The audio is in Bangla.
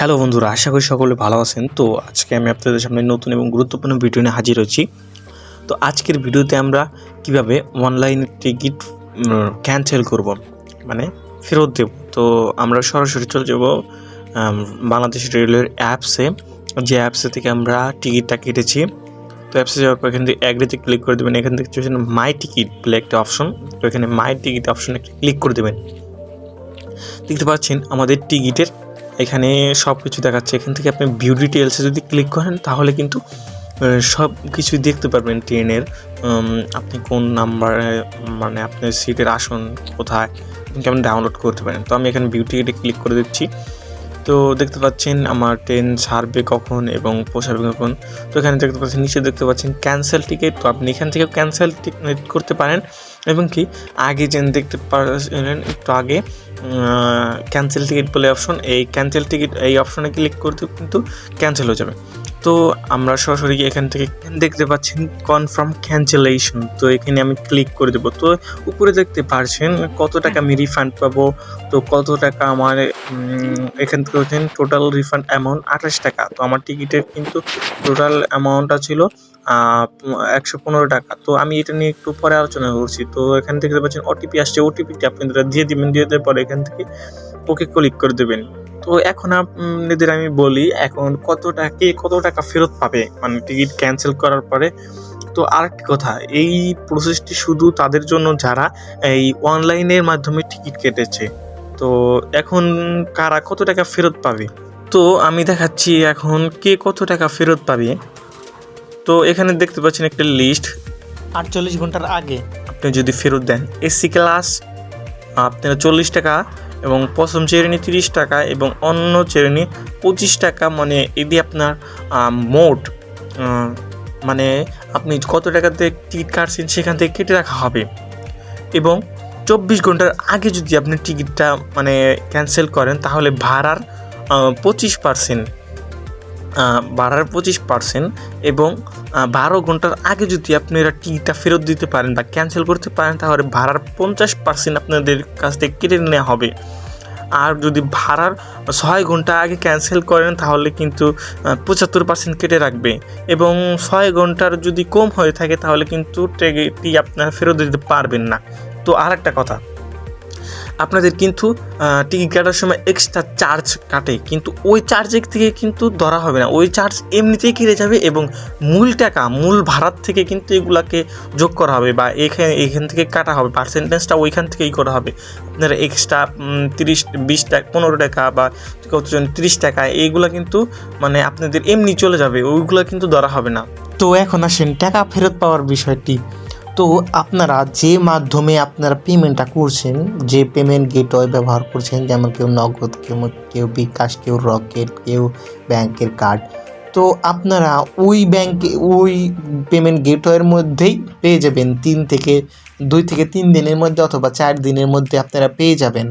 হ্যালো বন্ধুরা, আশা করি সকলে ভালো আছেন। তো আজকে আমি আপনাদের সামনে নতুন এবং গুরুত্বপূর্ণ ভিডিও নিয়ে হাজির হয়েছি তো আজকের ভিডিওতে আমরা কীভাবে অনলাইন টিকিট ক্যান্সেল করব মানে ফেরত দেব। তো আমরা সরাসরি চলে যাব বাংলাদেশ রেলওয়ের অ্যাপসে। যে অ্যাপসে থেকে আমরা টিকিটটা কেটেছি, তো অ্যাপসে যাওয়ার পর এখান থেকে অ্যাগ্রিতে ক্লিক করে দেবেন। এখান থেকে চলছেন মাই টিকিট বলে একটা অপশন তো এখানে মাই টিকিট অপশনে ক্লিক করে দেবেন। দেখতে পাচ্ছেন আমাদের টিকিটের এখানে সব কিছু দেখাচ্ছে। এখান থেকে আপনি ভিউ ডিটেলসে যদি ক্লিক করেন, তাহলে কিন্তু সব কিছু দেখতে পারবেন ট্রেনের আপনি কোন নাম্বারে মানে আপনার সিটের আসন কোথায় কেমন ডাউনলোড করতে পারেন। তো আমি এখানে ভিউ টিকিটে ক্লিক করে দিচ্ছি। তো দেখতে পাচ্ছেন আমার ট্রেন ছাড়বে কখন এবং পোষাবে কখন। তো এখানে দেখতে পাচ্ছেন, নিচে দেখতে পাচ্ছেন ক্যান্সেল টিকিট তো আপনি এখান থেকে ক্যান্সেল টিকিট করতে পারেন। এবং কি, আগে যেন দেখতে পারছিলেন একটু আগে ক্যান্সেল টিকিট বলে অপশন এই ক্যান্সেল টিকিট এই অপশনে ক্লিক করতে কিন্তু ক্যান্সেল হয়ে যাবে। তো আমরা সরাসরি এখান থেকে দেখতে পাচ্ছেন কনফার্ম ক্যান্সেলেশন তো এখানে আমি ক্লিক করে দেবো। তো উপরে দেখতে পারছেন কত টাকা আমি রিফান্ড পাবো। তো কত টাকা আমার এখান থেকে হচ্ছেন টোটাল রিফান্ড অ্যামাউন্ট আঠাশ টাকা। তো আমার টিকিটের কিন্তু টোটাল অ্যামাউন্টটা ছিল একশো পনেরো টাকা। তো আমি এটা নিয়ে একটু পরে আলোচনা করছি। তো এখান থেকে দেখতে পাচ্ছেন ওটিপি আসছে। ওটিপিটি আপনারা দিয়ে দিবেন দিয়ে দেওয়ার পরে এখান থেকে ওকে ক্লিক করে দেবেন। তো এখন আপনাদের আমি বলি এখন কত টাকা কে কত টাকা ফেরত পাবে? মানে টিকিট ক্যান্সেল করার পরে। তো আরেকটি কথা এই প্রসেসটি শুধু তাদের জন্য যারা এই অনলাইনের মাধ্যমে টিকিট কেটেছে। তো এখন কারা কত টাকা ফেরত পাবে? তো আমি দেখাচ্ছি এখন কে কত টাকা ফেরত পাবে। তো এখানে দেখতে পাচ্ছেন একটা লিস্ট আটচল্লিশ ঘণ্টার আগে। আপনি যদি ফেরত দেন এসি ক্লাস আপনারা চল্লিশ টাকা। এবং প্রথম শ্রেণি তিরিশ টাকা এবং অন্য শ্রেণি পঁচিশ টাকা। মানে এদি আপনার মোট মানে আপনি কত টাকাতে টিকিট কাটছেন সেখান থেকে কেটে রাখা হবে। এবং চব্বিশ ঘণ্টার আগে যদি আপনি টিকিটটা মানে ক্যান্সেল করেন তাহলে ভাড়ার পঁচিশ পার্সেন্ট। ভাড়ার পঁচিশ পার্সেন্ট এবং বারো ঘণ্টার আগে যদি আপনারা টিকিটটা ফেরত দিতে পারেন বা ক্যান্সেল করতে পারেন, তাহলে ভাড়ার পঞ্চাশ পার্সেন্ট আপনাদের কাছ থেকে কেটে নেওয়া হবে। আর যদি ভাড়ার ছয় ঘণ্টা আগে ক্যান্সেল করেন, তাহলে কিন্তু পঁচাত্তর পার্সেন্ট কেটে রাখবে। এবং ছয় ঘণ্টার যদি কম হয়ে থাকে, তাহলে কিন্তু টিকিটটি আপনারা ফেরত দিতে পারবেন না। তো আর একটা কথা আপনাদের কিন্তু টিকিট কাটার সময় এক্সট্রা চার্জ কাটে। কিন্তু ওই চার্জের থেকে কিন্তু ধরা হবে না। ওই চার্জ এমনিতেই কেটে যাবে এবং মূল টাকা, মূল ভাড়ার থেকে কিন্তু এগুলাকে যোগ করা হবে বা এখানে, এখান থেকে কাটা হবে। পার্সেন্টেজটা ওইখান থেকেই করা হবে। আপনারা এক্সট্রা তিরিশ, বিশ টাকা, পনেরো টাকা বা কতজন তিরিশ টাকা, এইগুলা কিন্তু মানে আপনাদের এমনি চলে যাবে। ওইগুলো কিন্তু ধরা হবে না। তো এখন আসেন, টাকা ফেরত পাওয়ার বিষয়টি। তো আপনারা যে মাধ্যমে আপনারা পেমেন্টটা করছেন, যে পেমেন্ট গেটওয়ে ব্যবহার করছেন, যেমন কেউ নগদ, কেউ কেউ বিকাশ, কেউ রকেট কেউ ব্যাংকের কার্ড তো আপনারা ওই ব্যাংকে ওই পেমেন্ট গেটওয়ের মধ্যেই পেয়ে যাবেন। তিন থেকে, দুই থেকে তিন দিনের মধ্যে অথবা চার দিনের মধ্যে আপনারা পেয়ে যাবেন।